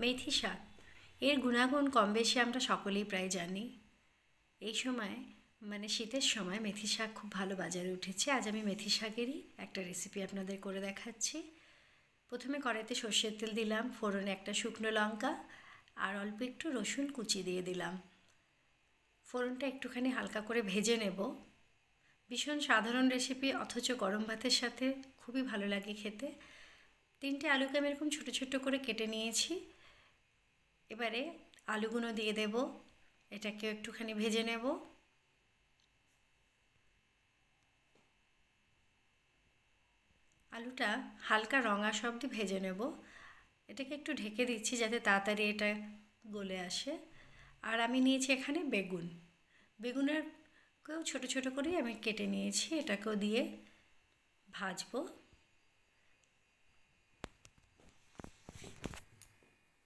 মেথি শাক। এর গুণাগুণ কম বেশি আমরা সকলেই প্রায় জানি। এই সময় মানে শীতের সময় মেথি শাক খুব ভালো বাজারে উঠেছে। আজ আমি মেথি শাকেরই একটা রেসিপি আপনাদের করে দেখাচ্ছি। প্রথমে কড়াইতে সর্ষের তেল দিলাম, ফোড়নে একটা শুকনো লঙ্কা আর অল্প একটু রসুন কুচি দিয়ে দিলাম। ফোড়নটা একটুখানি হালকা করে ভেজে নেব। ভীষণ সাধারণ রেসিপি অথচ গরম ভাতের সাথে খুবই ভালো লাগে খেতে। তিনটে আলুকে আমি এরকম ছোটো ছোটো করে কেটে নিয়েছি। এবারে আলুগুলো দিয়ে দেব। এটাকে একটুখানি ভেজে নেব। আলুটা হালকা রঙা শব্দে ভেজে নেব। এটাকে একটু ঢেকে দিচ্ছি যাতে তাড়াতাড়ি এটা গলে আসে। আর আমি নিয়েছি এখানে বেগুন। বেগুনের কেউ ছোটো ছোটো করেই আমি কেটে নিয়েছি। এটাকেও দিয়ে ভাজবো।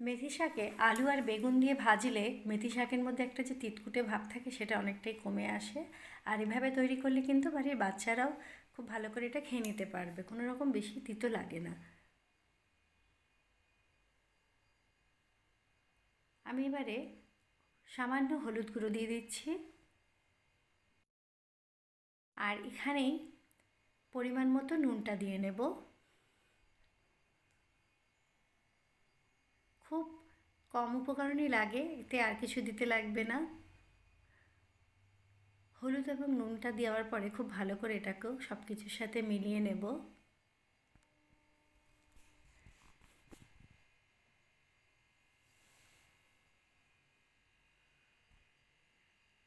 মেথি শাকে আলু আর বেগুন দিয়ে ভাজলে মেথি শাকের মধ্যে একটা যে তিতকুটে ভাব থাকে সেটা অনেকটাই কমে আসে। আর এভাবে তৈরি করলে কিন্তু বাড়ির বাচ্চারাও খুব ভালো করে এটা খেয়ে নিতে পারবে। কোনো রকম বেশি তিতো লাগে না। আমি এবারে সামান্য হলুদ গুঁড়ো দিয়ে দিচ্ছি। আর এখানেই পরিমাণ মতো নুনটা দিয়ে নেব। খুব কম উপকরণই লাগে, এতে আর কিছু দিতে লাগবে না। হলুদ এবং নুনটা দেওয়ার পরে খুব ভালো করে এটাকেও সব কিছুর সাথে মিলিয়ে নেব।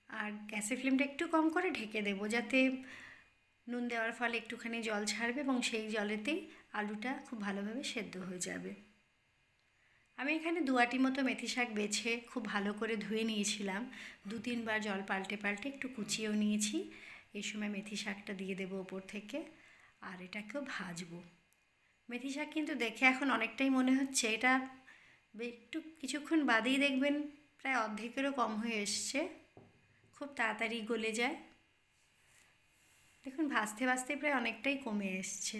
আর গ্যাসের ফ্লেমটা একটু কম করে ঢেকে দেবো, যাতে নুন দেওয়ার ফলে একটুখানি জল ছাড়বে এবং সেই জলেতেই আলুটা খুব ভালোভাবে সেদ্ধ হয়ে যাবে। আমি এখানে দুয়াটি মতো মেথি শাক বেছে খুব ভালো করে ধুয়ে নিয়েছিলাম। দু তিনবার জল পাল্টে পাল্টে একটু কুচিয়েও নিয়েছি। এই সময় মেথি শাকটা দিয়ে দেবো ওপর থেকে আর এটাকেও ভাজবো। মেথি শাক কিন্তু দেখে এখন অনেকটাই মনে হচ্ছে। এটা একটু কিছুক্ষণ বাদেই দেখবেন প্রায় অর্ধেকেরও কম হয়ে এসছে। খুব তাড়াতাড়ি গলে যায়। দেখুন, ভাজতে ভাজতে প্রায় অনেকটাই কমে এসছে।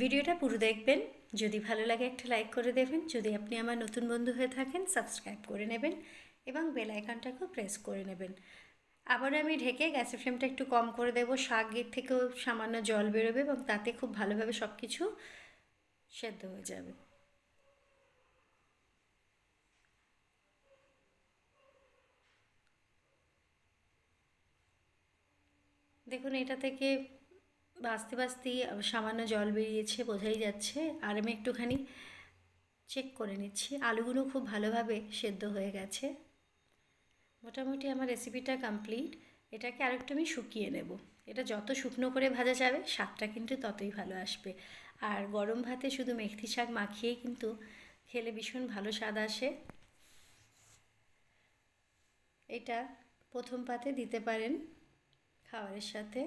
ভিডিওটা পুরো দেখবেন। যদি ভালো লাগে একটা লাইক করে দেবেন। যদি আপনি আমার নতুন বন্ধু হয়ে থাকেন, সাবস্ক্রাইব করে নেবেন এবং বেল আইকনটাকেও প্রেস করে নেবেন। আবার আমি ঢেকে গ্যাসের ফ্লেমটা একটু কম করে দেবো। শাকের থেকেও সামান্য জল বেরোবে এবং তাতে খুব ভালোভাবে সব কিছু সেদ্ধ হয়ে যাবে। দেখুন, এটা থেকে বাঁচতে বাঁচতেই সামান্য জল বেরিয়েছে, বোঝাই যাচ্ছে। আর আমি একটুখানি চেক করে নিচ্ছি। আলুগুলো খুব ভালোভাবে সেদ্ধ হয়ে গেছে। মোটামুটি আমার রেসিপিটা কমপ্লিট এটাকে আরেকটু আমি শুকিয়ে নেব। এটা যত শুকনো করে ভাজা যাবে শাকটা কিন্তু ততই ভালো আসবে। আর গরম ভাতে শুধু মেথি শাক মাখিয়েই কিন্তু খেলে ভীষণ ভালো স্বাদ আসে। এটা প্রথম পাতে দিতে পারেন খাবারের সাথে।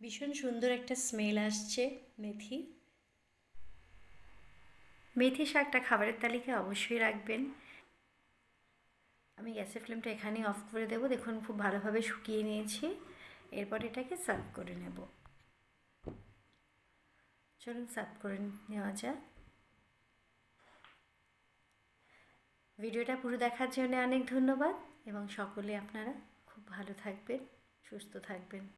ভীষণ সুন্দর একটা স্মেল আসছে মেথি। মেথি শাকটা খাবারের তালিকায় অবশ্যই রাখবেন। আমি গ্যাসের ফ্লেমটা এখানেই অফ করে দেবো। দেখুন, খুব ভালোভাবে শুকিয়ে নিয়েছি। এরপর এটাকে সার্ভ করে নেব। চলুন সার্ভ করে নেওয়া যাক। ভিডিওটা পুরো দেখার জন্য অনেক ধন্যবাদ এবং সকলে আপনারা খুব ভালো থাকবেন, সুস্থ থাকবেন।